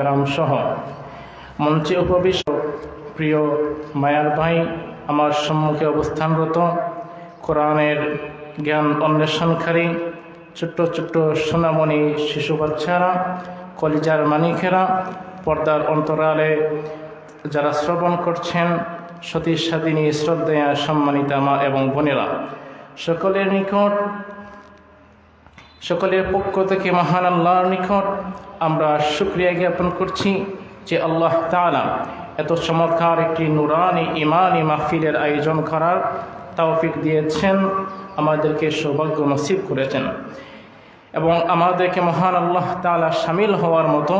কারাম সহ মঞ্চে উপবিষ্ট প্রিয় মায়ার ভাই আমার সম্মুখে অবস্থানরত কোরআনের জ্ঞান অন্বেষণকারী, ছোট্ট ছোট্ট সোনামণি শিশু বাচ্চারা, কলিজার মানিকেরা, পর্দার অন্তরালে যারা শ্রবণ করছেন, সতী স্বাধীনী শ্রদ্ধেয়া সম্মানিতা মা এবং বোনেরা। সকলের নিকট সকলের পক্ষ থেকে মহান আল্লাহর নিকট আমরা শুক্রিয়া জ্ঞাপন করছি যে আল্লাহ তাআলা এত চমৎকার একটি নুরানি, ইমানি মাহফিলের আয়োজন করার তৌফিক দিয়েছেন, আমাদেরকে সৌভাগ্য নসিব করেছেন। এবং আমাদেরকে মহান আল্লাহ তাআলা সামিল হওয়ার মতো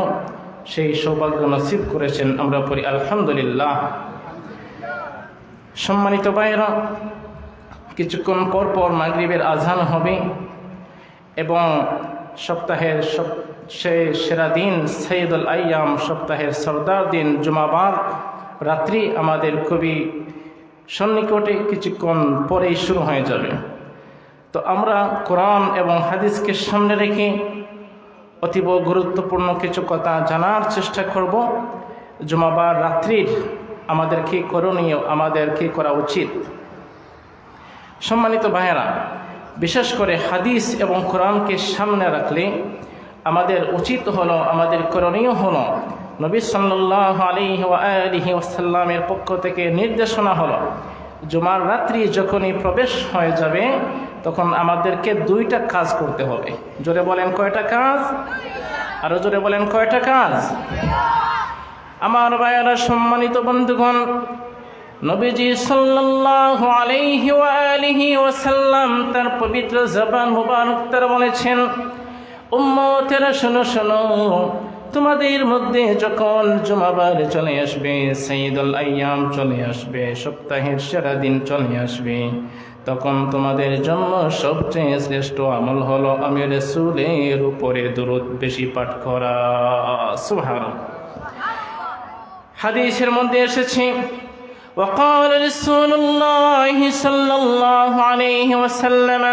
সেই সৌভাগ্য নসিব করেছেন আমরা পড়ি আলহামদুলিল্লাহ। সম্মানিত ভাইয়েরা, কিছুক্ষণ পর পর মাগরিবের আজান হবে। এবং সপ্তাহের সব, সে সেরা দিন সৈয়দুল আয়াম সপ্তাহের সর্দার দিন জুমাবার রাত্রি আমাদের খুবই সন্নিকটে কিছুক্ষণ পরেই শুরু হয়ে যাবে। তো আমরা কোরআন এবং হাদিসকে সামনে রেখে অতীব গুরুত্বপূর্ণ কিছু কথা জানার চেষ্টা করব। জুমাবার রাত্রির আমাদের কী করণীয়, আমাদের কী করা উচিত? সম্মানিত ভাইয়েরা বিশেষ করে হাদিস এবং কোরআনকে সামনে রাখলে আমাদের উচিত হলো, আমাদের করণীয় হলো নবী সাল্লাহ আলী আলিহি ওসাল্লামের পক্ষ থেকে নির্দেশনা হলো, জুমার রাত্রি যখনই প্রবেশ হয়ে যাবে তখন আমাদেরকে দুইটা কাজ করতে হবে। জোরে বলেন কয়টা কাজ? আরও জোরে বলেন কয়টা কাজ? আমার ভাইয়েরা, সম্মানিত বন্ধুগণ নবীজি সাল্লাল্লাহু আলাইহি ওয়া আলিহি ওয়াসাল্লাম তার পবিত্র জবান মুবারক তার বলেছেন, উম্মতেরা শোনো শোনো, তোমাদের মধ্যে যখন জুমাবার চলে আসবে সাইদুল আইয়াম চলে আসবে, সপ্তাহের সেরা দিন চলে আসবে, তখন তোমাদের জন্য সবচেয়ে শ্রেষ্ঠ আমল হলো আমি রসুলের উপরে দূরত বেশি পাঠ করা। সুহার হাদিসের মধ্যে এসেছে وقال رسول الله صلى الله عليه وسلم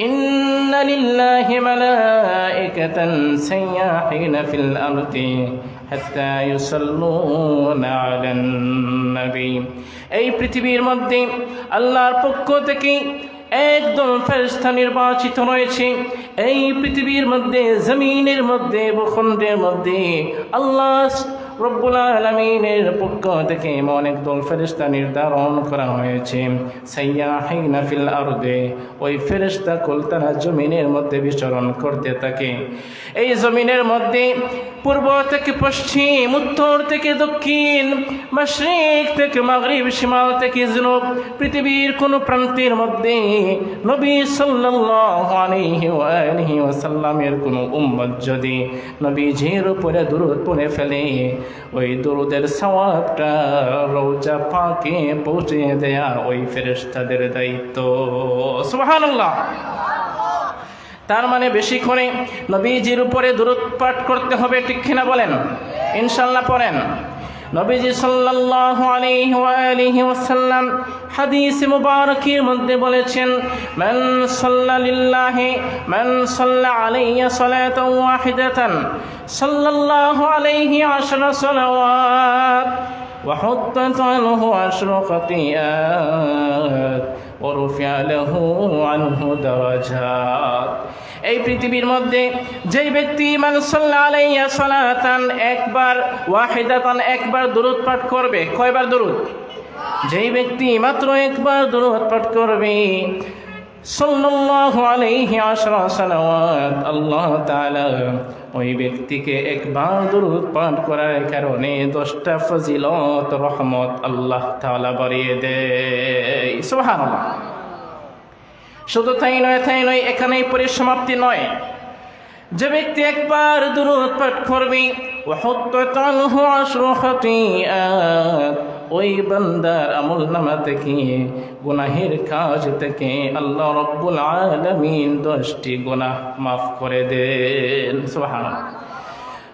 إن لله ملائكة سياحين في الأرض حتى يصلون على النبي এই পৃথিবীর মধ্যে আল্লাহর পক্ষ থেকে একদম ফেরস্তা নির্বাচিত রয়েছে। এই পৃথিবীর মধ্যে, জমিনের মধ্যে, ভূখণ্ডের মধ্যে আল্লাহ রব্বুল আলমিনের পক্ষ থেকে এমন একদল ফেরিস্তা নির্ধারণ করা হয়েছে। সাইয়াহিনা ফিল আরদে, ওই ফেরিস্তা কুল তারা জমিনের মধ্যে বিচরণ করতে থাকে। এই জমিনের মধ্যে পূর্ব থেকে পশ্চিম, উত্তর থেকে দক্ষিণ, মাশরিক থেকে মাগরিব সীমাল থেকে জুনুব, পৃথিবীর কোন প্রান্তের মধ্যে নবী ওয়াসাল্লামের কোনো উম্মত যদি নবীজির উপরে দরুদ পড়ে ফেলে, ওই দরুদের সওয়াবটা রৌজা পাকে পৌঁছে দেয়া ওই ফেরেশতাদের দায়িত্ব। সুবহানাল্লাহ। তার মানে বেশি করে নবীজির উপরে দূরত পাঠ করতে হবে, ঠিক কিনা বলেন? ইনশাল্লাহ পড়েন। নবীজি সাল্লাল্লাহু আলাইহি ওয়া আলিহি ওয়াসাল্লাম হাদিস মুবারকের মধ্যে বলেছেন মান সাল্লা লিল্লাহি মান সাল্লা আলাইয়া সালাতান ওয়াহিদাতান সাল্লাল্লাহু আলাইহি আশরা সালাওয়াত وحطت عنه عشر خطيئات ورفع له عنه درجات এই পৃথিবীর মধ্যে যেই ব্যক্তি আলাইয়া সালাতান একবার ওয়াহিদাতান একবার দরুদ পাঠ করবে, কয়বার দরুদ? যেই ব্যক্তি মাত্র একবার দরুদ পাঠ করবে, সাল্লাল্লাহু আলাইহি সালাওয়াত, আল্লাহ তাআলা ওই ব্যক্তিকে একবার দরুদ পাঠ করার কারণে দশটা ফজিলত, রহমত আল্লাহ তাআলা বাড়িয়ে দেয়। সুবহানাল্লাহ। শুধু তাই নয় তাই নয় এখানেই পরিসমাপ্তি নয় যে ব্যক্তি একবার দূরত পাঠ করবে ওই বান্দার আমল নামা থেকে গুনাহের কাজ থেকে আল্লাহ রব্বুল আলমিন দশটি গুনাহ মাফ করে দেন সুহান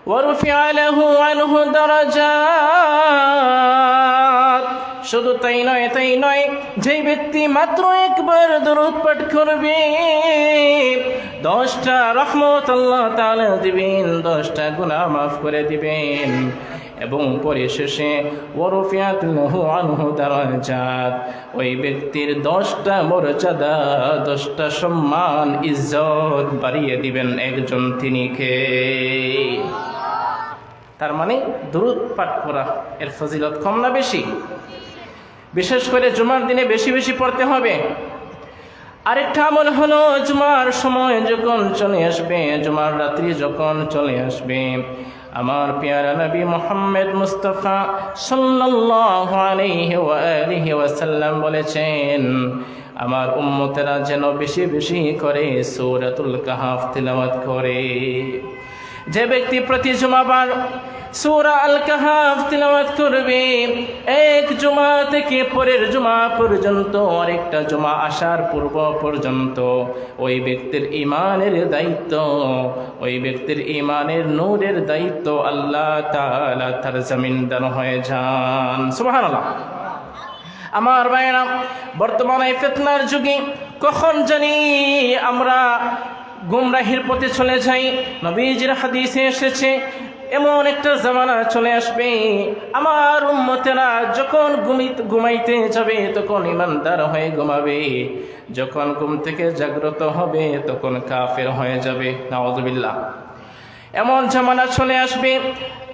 ورفع له عنه درجات শুধু তাই নয় তাই নয়, যে ব্যক্তি মাত্র একবার দরুদ পাঠ করবে, দশটা রহমত আল্লাহ তাআলা দিবেন, দশটা গুনাহ মাফ করে দিবেন। এবং পরিশেষে দারাজাত, ওই ব্যক্তির দশটা মর্যাদা, দশটা সম্মান, ইজ্জত বাড়িয়ে দিবেন একজন তিনি কে তার মানে দূরত পাঠ করা, এর ফজিলত কম না বেশি? বিশেষ করে জুমার দিনে বেশি বেশি পড়তে হবে। আরেকটা আমল হলো জুমার সময় যখন চলে আসবে, জুমার রাত্রি যখন চলে আসবে, আমার পেয়ারা নবী মোহাম্মদ মুস্তফা ওয়াসাল্লাম বলেছেন, আমার উম্মতেরা যেন বেশি বেশি করে সূরাতুল কাহাফ তিলাওয়াত করে। যে ব্যক্তি প্রতি জুমাবার সূরা আল কাহাফ তিলাওয়াত করবে। এক জুমা থেকে পরের জুমা পর্যন্ত, আরেকটা জুমা আসার পূর্ব পর্যন্ত। ওই ব্যক্তির ইমানের দায়িত্ব, ওই ব্যক্তির ইমানের নূরের দায়িত্ব আল্লাহ তাআলা তার জমিনদার হয়ে যান। সুবহানাল্লাহ। আমার ভাইয়েরা, বর্তমানে ফেতনার যুগে কখন জানি আমরা গুমরাহির পথে চলে যাই। নবীজির হাদিসে এসেছে এমন একটা জামানা চলে আসবে। আমার উম্মতেরা যখন ঘুমিত ঘুমাইতে যাবে, তখন ইমানদার হয়ে ঘুমাবে। যখন ঘুম থেকে জাগ্রত হবে, তখন কাফের হয়ে যাবে। নাওয়াজবিল্লাহ এমন জামানা চলে আসবে।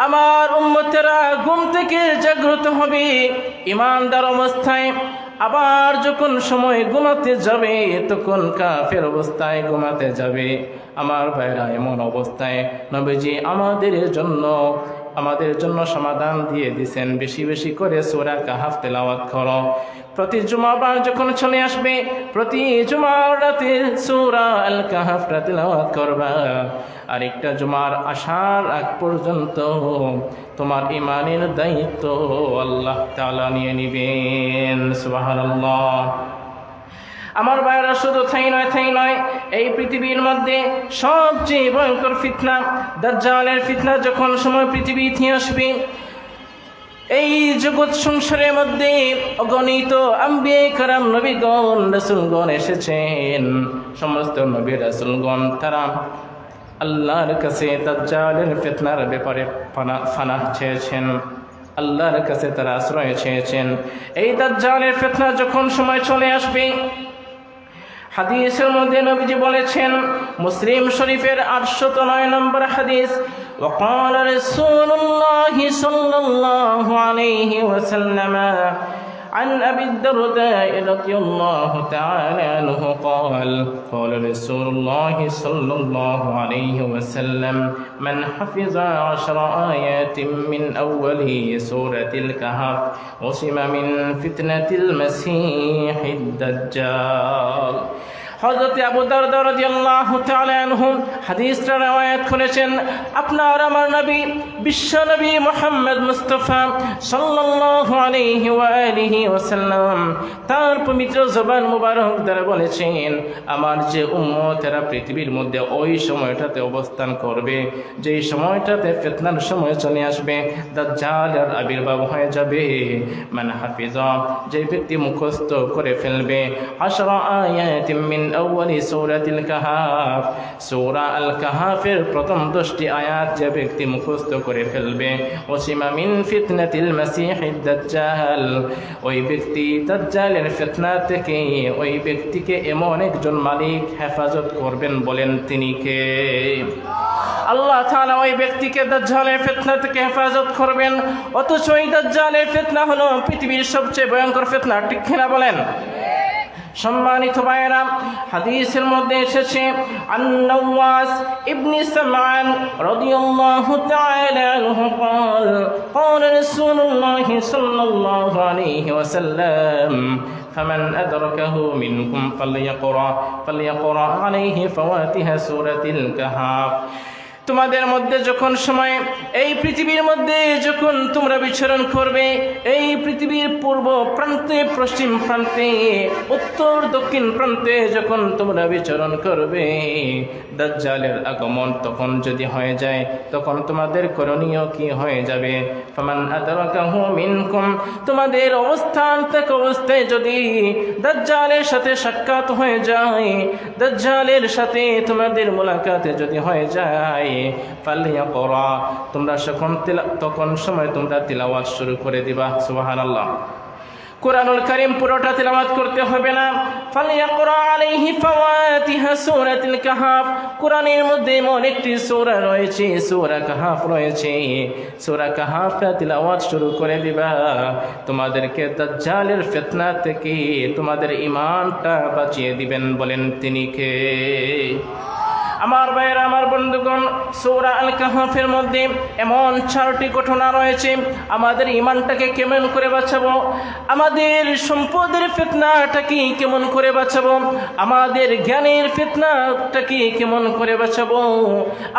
আমার উম্মতেরা ঘুম থেকে জাগ্রত হবে। ইমানদার অবস্থায় আবার যখন সময় ঘুমাতে যাবে, তখন কাফের অবস্থায় ঘুমাতে যাবে। আমার ভাইরা, এমন অবস্থায় নবীজি আমাদের জন্য আমাদের জন্য সমাধান দিয়ে দিছেন। বেশি বেশি করে সোরা কাহাফ তেলাওয়াত করো। প্রতি জুমাবার যখন চলে আসবে, প্রতি জুমার রাতে সোরা আল কাহাফটা তেলাওয়াত করবা। আর একটা জুমার আসার আগ পর্যন্ত তোমার ইমানের দায়িত্ব আল্লাহ তাআলা নিয়ে নিবেন। সুবহানাল্লাহ। আমার ভাইরা শুধু থাই নয় থাই নয়, এই পৃথিবীর মধ্যে সবচেয়ে ভয়ঙ্কর ফিতনা, দাজ্জালের ফিতনা যখন সময় পৃথিবী আসবে, এই জগৎ সংসারের মধ্যে অগণিত আম্বিয়ে কারাম নবীগণ, রসুলগণ এসেছেন। সমস্ত নবী, রসুলগণ, তারা আল্লাহর কাছে দাজ্জালের ফিতনার ব্যাপারে ফানা চেয়েছেন। আল্লাহর কাছে তারা আশ্রয় চেয়েছেন। এই দাজ্জালের ফিতনা যখন সময় চলে আসবে হাদিসের মধ্যে নবীজি বলেছেন মুসলিম শরীফের আটশত নয় নম্বর হাদিস وقال رسول الله صلى الله عليه وسلم عن أبي الدرداء رضي الله تعالى عنه قال قال رسول الله صلى الله عليه وسلم من حفظ عشر آيات من أول سورة الكهف عصم من فتنة المسيح الدجال. হজরত আবু দারদা রাদিয়াল্লাহু তাআলা আনহু হাদিসটা রওয়ায়াত করেছেন, আপনার আমার নবী, বিশ্ব নবী মুহাম্মদ মুস্তাফা সাল্লাল্লাহু আলাইহি ওয়া আলিহি ওয়াসাল্লাম তার পবিত্র জবান মুবারক দ্বারা বলেছেন, আমার যে উম্মতেরা পৃথিবীর মধ্যে ওই সময়টাতে অবস্থান করবে, যেই সময়টাতে ফিতনার সময় চলে আসবে দাজ্জালের আবির্ভাব হয়ে যাবে। মানে হাফিজ, যে ব্যক্তি মুখস্থ করে ফেলবে, আশরা আয়াতিম মিন আউয়ালি সূরাতিল কাহাফ। সূরা আল কাহাফের প্রথম দশটি আয়াত যে ব্যক্তি মুখস্থ করে ফেলবে ওসিমা মিন ফিতনাতিল মাসিহিদ দাজ্জাল। ওই ব্যক্তি দাজ্জালের ফিতনা থেকে ওই ব্যক্তিকে এমন একজন মালিক হেফাজত করবেন বলেন তিনি কে? আল্লাহ তাআলা ওই ব্যক্তিকে দাজ্জালের ফিতনা থেকে হেফাজত করবেন, অথচ ওই দাজ্জালের ফিতনা হলো পৃথিবীর সবচেয়ে ভয়ঙ্কর ফিতনা, ঠিক কিনা বলেন? সম্মানিত ভাইয়েরা হাদিসের মধ্যে এসেছে আন্নাওয়াস ইবনে সামান রাদিয়াল্লাহু তাআলা আনহু قال قال رسول الله صلى الله عليه وسلم فمن أدركه منكم فليقرأ فليقرأ عليه فواتح سورة الكهف তোমাদের মধ্যে যখন সময়, এই পৃথিবীর মধ্যে যখন তোমরা বিচরণ করবে, এই পৃথিবীর পূর্ব প্রান্তে, পশ্চিম প্রান্তে, উত্তর দক্ষিণ প্রান্তে যখন তোমরা বিচরণ করবে, দাজ্জালের আগমন তখন যদি হয়ে যায়, তখন তোমাদের করণীয় কি হয়ে যাবে? তোমাদের অবস্থান থেকে অবস্থায় যদি দাজ্জালের সাথে সাক্ষাৎ হয়ে যায়, দাজ্জালের সাথে তোমাদের মোলাকাতে যদি হয়ে যায় করা তোমরা তিলা- তখন সময় তোমরা তিলাওয়াত শুরু করে দিবা, সুবহানাল্লাহ। কোরআনুল করিম পুরোটা তিলাওয়াত করতে হবে না। আলাইহি ফাওয়াতিহা সূরাতুল কোরআনের মধ্যে এমন একটি সূরা রয়েছে, সূরা কাহাফ রয়েছে। সূরা কাহাফটা তিলাওয়াত শুরু করে দিবা। তোমাদেরকে দাজ্জালের ফিতনা থেকে তোমাদের ঈমানটা বাঁচিয়ে দিবেন বলেন তিনি কে? আমার ভাইয়েরা, আমার বন্ধুগণ, সৌরা আল কাহাফের মধ্যে এমন চারটি ঘটনা রয়েছে। আমাদের ইমানটাকে কেমন করে বাঁচাবো? আমাদের সম্পদের ফিতনাটাকে কেমন করে বাঁচাবো? আমাদের জ্ঞানের ফিতনাটাকে কেমন করে বাঁচাবো?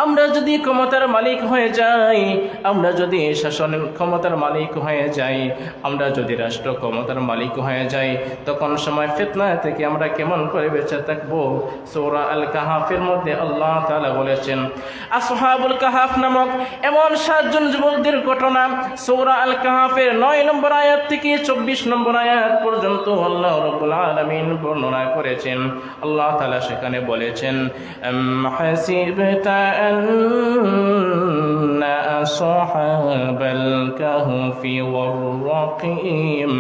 আমরা যদি ক্ষমতার মালিক হয়ে যাই, আমরা যদি শাসন ক্ষমতার মালিক হয়ে যাই, আমরা যদি রাষ্ট্র ক্ষমতার মালিক হয়ে যাই, তখন সময় ফিতনা থেকে আমরা কেমন করে বেঁচে থাকব? সৌরা আল কাহাফের মধ্যে আল্লাহ তাআলা বলেছেন আসহাবুল কাহাফ নামক এমন সাতজন যুবকদের ঘটনা সৌরা আল কাহাফের নয় নম্বর আয়াত থেকে চব্বিশ নম্বর আয়াত পর্যন্ত আল্লাহ রব্বুল আলমিন বর্ণনা করেছেন আল্লাহ তাআলা সেখানে বলেছেন আম হাসিবতা আন্না আসহাবাল কাহফি ওয়ার রাকিম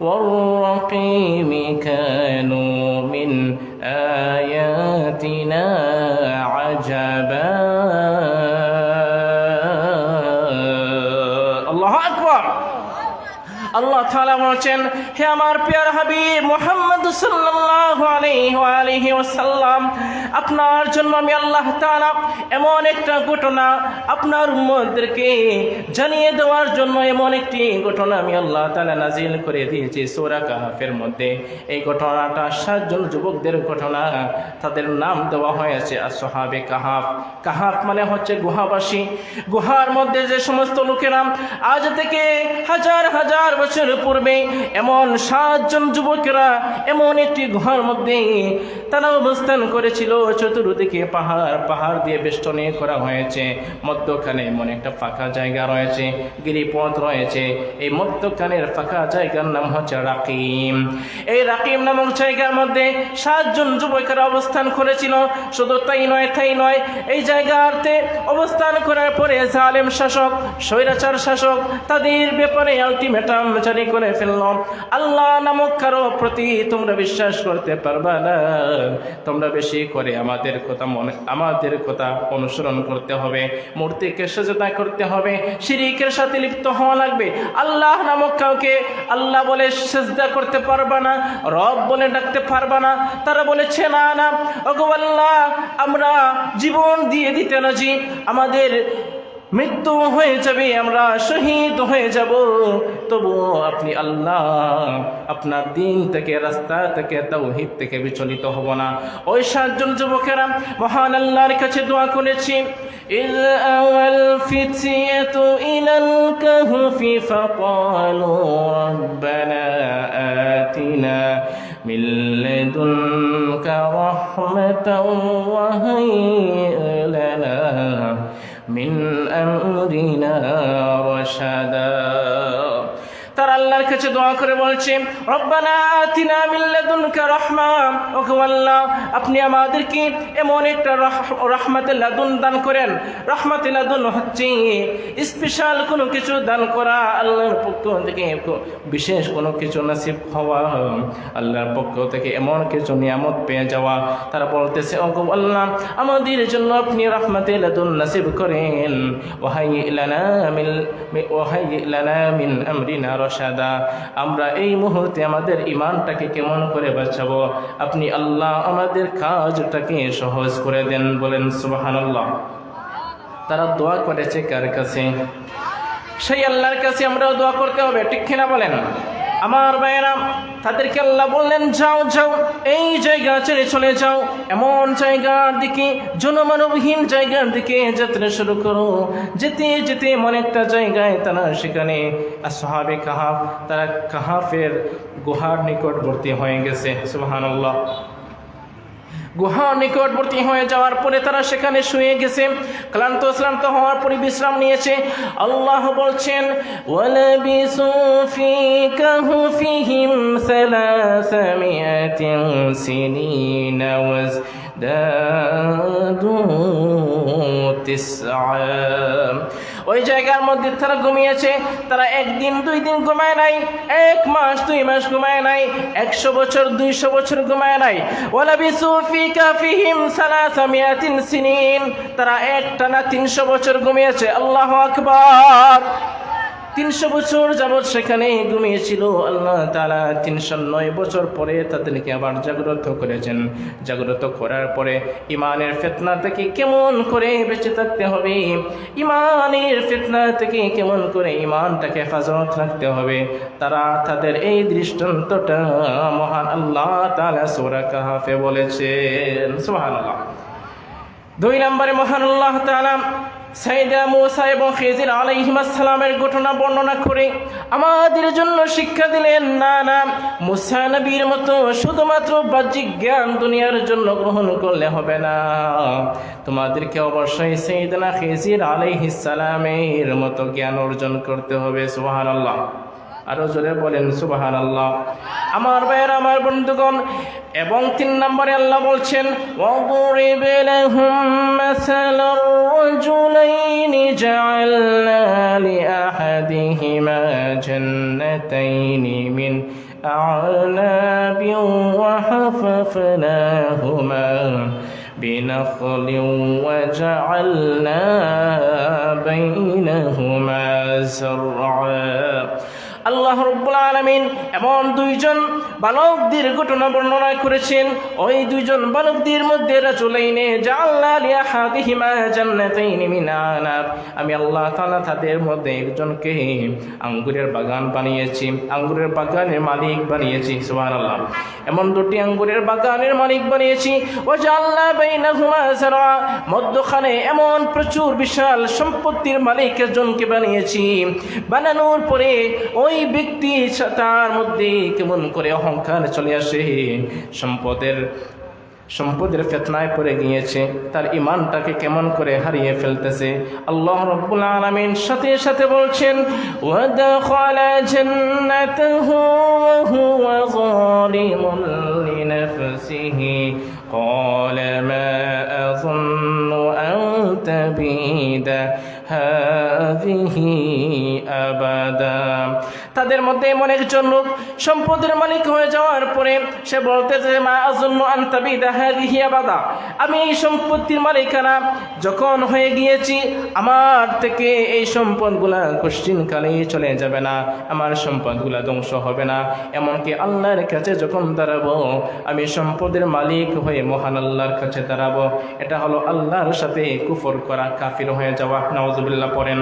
والرقيم كانوا من آياتنا عجبا তাআলা বলছেন, হে আমার প্রিয় হাবিব মুহাম্মদ সাল্লাল্লাহু আলাইহি ওয়া আলিহি ওয়াসাল্লাম, আপনার জন্য আমি আল্লাহ তাআলা এমন একটা ঘটনা আপনার উম্মতদেরকে জানিয়ে দেওয়ার জন্য এমন একটি ঘটনা আমি আল্লাহ তাআলা নাজিল করে দিয়েছি সূরা কাহাফের মধ্যে। এই ঘটনাটা সাতজন যুবকদের ঘটনা, তাদের নাম দেওয়া হয়েছে আর আসহাবে কাহাফ। কাহাফ মানে হচ্ছে গুহাবাসী। গুহার মধ্যে যে সমস্ত লোকেরা আজ থেকে হাজার হাজার বছর পূর্বে এমন সাতজন যুবকেরা এমন একটি গুহার মধ্যে তারা অবস্থান করেছিল। চতুর্দিকে পাহাড় পাহাড় দিয়ে বেষ্টনী করা হয়েছে। মধ্যখানে এমন একটা ফাঁকা জায়গা রয়েছে, গিরিপথ রয়েছে। এই মধ্যখানের ফাঁকা জায়গার নাম হচ্ছে রাকিম। এই রাকিম নামক জায়গার মধ্যে সাতজন যুবকেরা অবস্থান করেছিল। শুধু তাই নয় তাই নয়, এই জায়গাতে অবস্থান করার পরে জালেম শাসক, স্বৈরাচার শাসক, তাদের ব্যাপারে আলটিমেটাম জারি করে ফেলল আল্লাহ নামক কারও প্রতি তোমরা বিশ্বাস করতে পারবা না। তোমরা বেশি করে আমাদের কথা মনে, আমাদের কথা অনুসরণ করতে হবে। মূর্তিকে সেজদা করতে হবে। শিরিকের সাথে লিপ্ত হওয়া লাগবে। আল্লাহ নামক কাউকে আল্লাহ বলে সেজদা করতে পারবা না, রব বলে ডাকতে পারবা না। তারা বলেছে, না না, ওগো আল্লাহ, আমরা জীবন দিয়ে দিতে রাজি। আমাদের মৃত্যু হয়ে যাবে আমরা শহীদ হয়ে যাব তবু আপনি আল্লাহ আপনার দিন থেকে রাস্তা থেকে তৌহিদ থেকে বিচলিত হব না ওই সাতজন যুবকেরা মহান আল্লাহর কাছে দোয়া করেছি إذ أوى الفتية إلى الكهف فقالوا ربنا آتنا من لدنك رحمة وهيئ لنا من أمرنا رشدا. তারা আল্লাহর কাছে দোয়া করে বলছে আপনি আমাদেরকে এমন একটা রাহ- রহমাতে লাদুন দান করেন। রহমাতে লাদুন হচ্ছে স্পেশাল কোনো কিছু দান করা, আল্লাহর পক্ষ থেকে বিশেষ কোনো কিছু নাসিব হওয়া, আল্লাহর পক্ষ থেকে এমন কিছু নিয়ামত পেয়ে যাওয়া। তারা বলতেছে ওগো আল্লাহ, আমাদের জন্য আপনি রহমাতে লাদুন নাসিব করেন। ওহাই ইলানা মিল, ওহাই ইলানা মিন আমরিনা রশাদা আমরা এই মুহূর্তে আমাদের ইমানটাকে কেমন করে বাঁচাবো? আপনি আল্লাহ আমাদের কাজটাকে সহজ করে দেন, বলেন সুবহানাল্লাহ। তারা দোয়া করেছে কার কাছে? সেই আল্লাহর কাছে আমরাও দোয়া করতে হবে, ঠিক কিনা বলেন? আমার ভাইয়েরা তাদেরকে আল্লাহ বললেন, যাও যাও, এই জায়গা ছেড়ে চলে যাও। এমন জায়গার দিকে, জনমানবহীন জায়গার দিকে যাত্রা শুরু করো। যেতে যেতে এমন একটা জায়গায় তারা সেখানে আসহাবে কাহাফ, তারা কাহাফের গুহার নিকটবর্তী হয়ে গেছে। সুবহানাল্লাহ। গুহার নিকটবর্তী হয়ে যাওয়ার পরে তারা সেখানে শুয়ে গেছে। ক্লান্ত শ্রান্ত হওয়ার পরে বিশ্রাম নিয়েছে। আল্লাহ বলছেন সিনিনা ওই জায়গার মধ্যে তারা ঘুমিয়েছে, তারা একদিন, দুই দিন ঘুমায় নাই, এক মাস, দুই মাস ঘুমায় নাই, একশো বছর, দুইশো বছর ঘুমায় নাই। তারা তারা একটানা তিনশো বছর ঘুমিয়েছে। আল্লাহ আকবার। তিনশো বছর যাবৎ সেখানে ঘুমিয়েছিল আল্লাহ তালা তিনশো নয় বছর পরে তাদেরকে আবার জাগ্রত করেছেন। জাগ্রত করার পরে ইমানের ফেতনা থেকে কেমন করে বেঁচে থাকতে হবে? ইমানের ফেতনা থেকে কেমন করে ইমানটাকে হেফাজত রাখতে হবে? তারা তাদের এই দৃষ্টান্তটা মহান আল্লাহ তালা সোরা কাহাফে বলেছেন। সোহান আল্লাহ দুই নম্বরে মহান আল্লাহ তালা সাইদা মুসা এবং খেজির আলাইহিমাসালামের ঘটনা বর্ণনা করে আমাদের জন্য শিক্ষা দিলেন, না না, মুসা নবীর মতো শুধুমাত্র বাহ্যিক জ্ঞান দুনিয়ার জন্য গ্রহণ করলে হবে না। তোমাদেরকে অবশ্যই সৈদনা খেজির আলাইহিসালামের মতো জ্ঞান অর্জন করতে হবে সোহান আল্লাহ আরো জোরে বলেন সুবাহান আল্লাহ আমার ভাইয়ের আমার বন্ধুগণ এবং তিন নম্বরে আল্লাহ বলছেন وَضُرِبْ لَهُم مَّثَلَ الرَّجُلَيْنِ جَعَلْنَا لِأَحَدِهِمَا جَنَّتَيْنِ مِنْ أَعْنَابٍ وَحَفَفْنَاهُمَا بنخل وجعلنا بينهما زرعا আল্লাহ রব্বুল আলমিন এমন দুইজন বালকদের ঘটনা বর্ণনা করেছেন। ওই দুইজন বালকদের মধ্যে রাজুলাইনে আমি আল্লাহ তাআলা তাদের মধ্যে একজনকে আঙ্গুরের বাগান বানিয়েছি, আঙ্গুরের বাগানের মালিক বানিয়েছি, সুবহানাল্লাহ। এমন দুটি আঙ্গুরের বাগানের মালিক বানিয়েছি ও জাল্লা বাইনাহুমা যারা মধ্যখানে এমন প্রচুর বিশাল সম্পত্তির মালিক একজনকে বানিয়েছি। বানানোর পরে ওই ব্যক্তি তার মধ্যে কেমন করে অহংকার চলে আসে সম্পদের সম্পদের ফেতনায় পড়ে গিয়েছে তার ইমানটাকে কেমন করে হারিয়ে ফেলতেছে আল্লাহ রব্বুল আলামিন সাথে সাথে বলছেন ওয়াদাখালা জান্নাতাহু ওয়া হুয়া যালিমুন লিনাফসিহি قال ما أظن أن تبيد هذه أبدا তাদের মধ্যে এমন একজন লোক সম্পদের মালিক হয়ে যাওয়ার পরে সে বলতেছে মা আজন্য আন্তাবি দাহাদিহি আবাদা। আমি এই সম্পত্তির মালিকানা যখন হয়ে গিয়েছি, আমার থেকে এই সম্পদগুলা কালেই চলে যাবে না, আমার সম্পদগুলা ধ্বংস হবে না। এমনকি আল্লাহর কাছে যখন দাঁড়াবো, আমি সম্পদের মালিক হয়ে মহান আল্লাহর কাছে দাঁড়াবো। এটা হলো আল্লাহর সাথে কুফর করা, কাফির হয়ে যাওয়া। নওয়াজুবিল্লাহ পড়েন।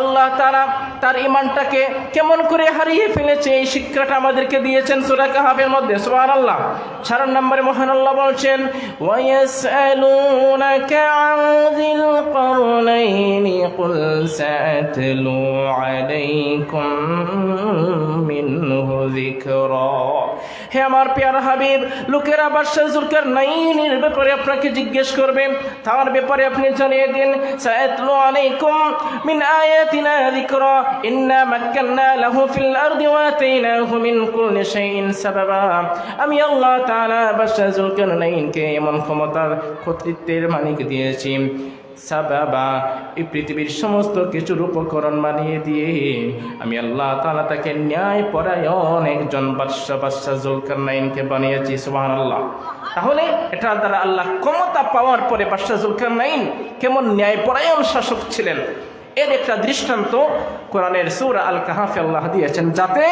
আল্লাহ তারা তার ইমানটাকে কেমন করে হারিয়ে ফেলেছে। এই শিক্ষাটা আমাদেরকে দিয়েছেন সুরা কাহাবের মধ্যে সুবহান আল্লাহ সারণ নম্বরে মহান আল্লাহ বলছেন, ওয়ায়াসআলুনাকা আযিল করনাইনি কুল সাআতলু আলাইকুম মিনহু যিকরা। হে আমার পেয়ার হাবিব, লোকেরা বাদশাহ জুলকার নাইনের ব্যাপারে আপনাকে জিজ্ঞেস করবে। তার ব্যাপারে আপনি জানিয়ে দিন, সায়াতলু আলাইকুম মিন আয়াতিনা যিকরা, ইন্না মাক্কান্না লাহু ফিল আরদি ওয়া আতাইনাহু মিন কুল্লি শাইইন সাবাবা। আমি আল্লাহ তাআলা বাদশাহ জুলকার নাইনকে এমন ক্ষমতার কর্তৃত্বের মালিক দিয়েছি। সাবাবা, এই পৃথিবীর সমস্ত কিছুর উপকরণ বানিয়ে দিয়ে আমি আল্লাহ তাআলা তাকে ন্যায় পরায়ণ একজন বাদশা বাদশা জুলকার নাইনকে বানিয়েছি সুবহান আল্লাহ তাহলে এটা দ্বারা আল্লাহ ক্ষমতা পাওয়ার পরে বাদশা জুলকার নাইন কেমন ন্যায় পরায়ণ শাসক ছিলেন? এর একটা দৃষ্টান্ত কোরআনের সুর আল কাহাফে আল্লাহ দিয়েছেন, যাতে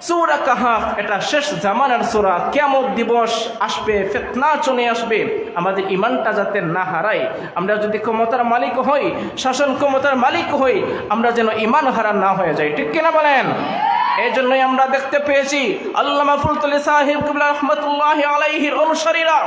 সূরা কাহাফ, এটা শেষ জামানার সোরা। কেমন দিবস আসবে, ফেতনা চলে আসবে। আমাদের ইমানটা যাতে না হারাই আমরা যদি ক্ষমতার মালিক হই, শাসন ক্ষমতার মালিক হই, আমরা যেন ইমান হারা না হয়ে যাই। ঠিক কিনা বলেন? এই জন্যই আমরা দেখতে পেয়েছি আল্লামা ফুলতলি সাহেব কিবলা রহমতুল্লাহ আলাইহির অনুসারীরা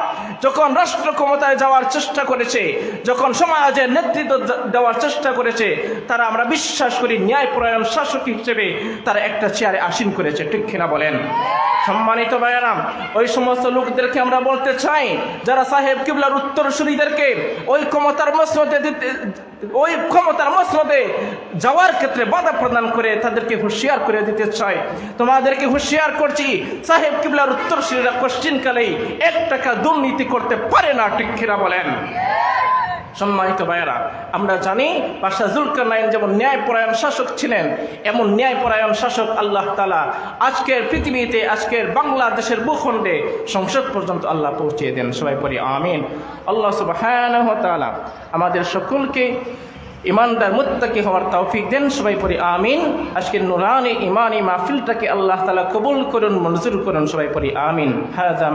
যখন রাষ্ট্র ক্ষমতায় যাওয়ার চেষ্টা করেছে, যখন সমাজের নেতৃত্ব দেওয়ার চেষ্টা করেছে, তারা আমরা বিশ্বাস করি ন্যায়পরায়ণ শাসক হিসেবে তারা একটা চেয়ারে আসীন করেছে, ঠিক কিনা বলেন? সম্মানিত ভাইয়ারাম, ওই সমস্ত লোকদেরকে আমরা বলতে চাই, যারা সাহেব কিবলার উত্তরসূরিদেরকে ওই ক্ষমতার মসনদে দিতে ওই ক্ষমতার মসনদে যাওয়ার ক্ষেত্রে বাধা প্রদান করে তাদেরকে হুঁশিয়ার করে দিতে চায়। তোমাদেরকে হুঁশিয়ার করছি, সাহেব কিবলার উত্তরশীলরা কোশ্চিনকালেই এক টাকা দুর্নীতি করতে পারে না, ঠিক বলেন? সম্মানিত ভাইয়েরা, আমরা জানি বাদশা জুলকারনাইন যেমন ন্যায়পরায়ণ শাসক ছিলেন, এমন ন্যায়পরায়ণ শাসক আল্লাহ তালা আজকের পৃথিবীতে, আজকের বাংলাদেশের ভূখণ্ডে সংসদ পর্যন্ত আল্লাহ পৌঁছিয়ে দেন। সবাই পড়ি, আমিন। আল্লাহ তাআলা আমাদের সকলকে ইমানদার মুত্তাকি হওয়ার তৌফিক দেন। সবাই পড়ি, আমিন। আজকের নুরানি, ইমানি মাহফিলটাকে আল্লাহ তালা কবুল করুন, মঞ্জুর করুন। সবাই পড়ি, আমিন। হাযা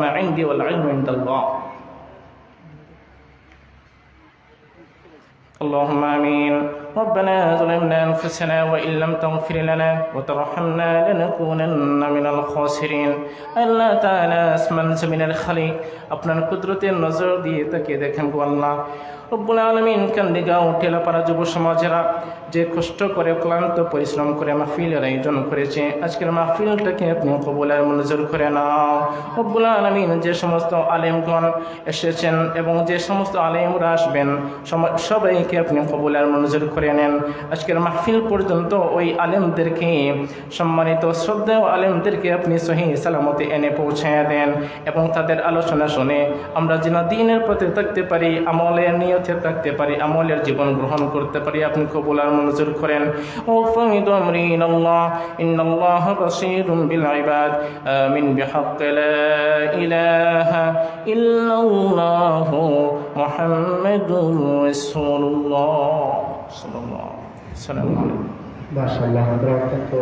اللهم آمين. ربنا ظلمنا انفسنا وان لم تغفر لنا وترحمنا لنكونن من الخاسرين আল্লাহ তাআলা আসমান জমিনের খালি আপনার কুদরতের নজর দিয়ে তাকে দেখেন গো আল্লাহ রব্বুল আলমিন কান্দিগাঁও ঠেলাপাড়া যুব সমাজেরা যে কষ্ট করে ক্লান্ত পরিশ্রম করে মাহফিলের আয়োজন করেছে আজকের মাহফিলটাকে আপনি কবুলের মঞ্জুর করে নাও রব্বুল আলমিন যে সমস্ত আলেমগণ এসেছেন এবং যে সমস্ত আলেমরা আসবেন সম- সবাইকে আপনি কবুলের মঞ্জুর করে নেন। আজকের মাহফিল পর্যন্ত ওই আলেমদেরকে সম্মানিত শ্রদ্ধা আলেমদেরকে আপনি সহি সালামতে এনে পৌঁছায় দেন এবং তাদের আলোচনা শুনে আমরা যেন দিনের প্রতি থাকতে পারি, আমলের নিয়তে থাকতে পারি, আমলের জীবন গ্রহণ করতে পারি। আপনি কবুল আর মঞ্জুর করেন। ও মুহাম্মাদুর রাসূলুল্লাহ। সাল্লাল্লাহু আলাইহি ওয়াসাল্লাম। মাশাআল্লাহ আমরা অত্যন্ত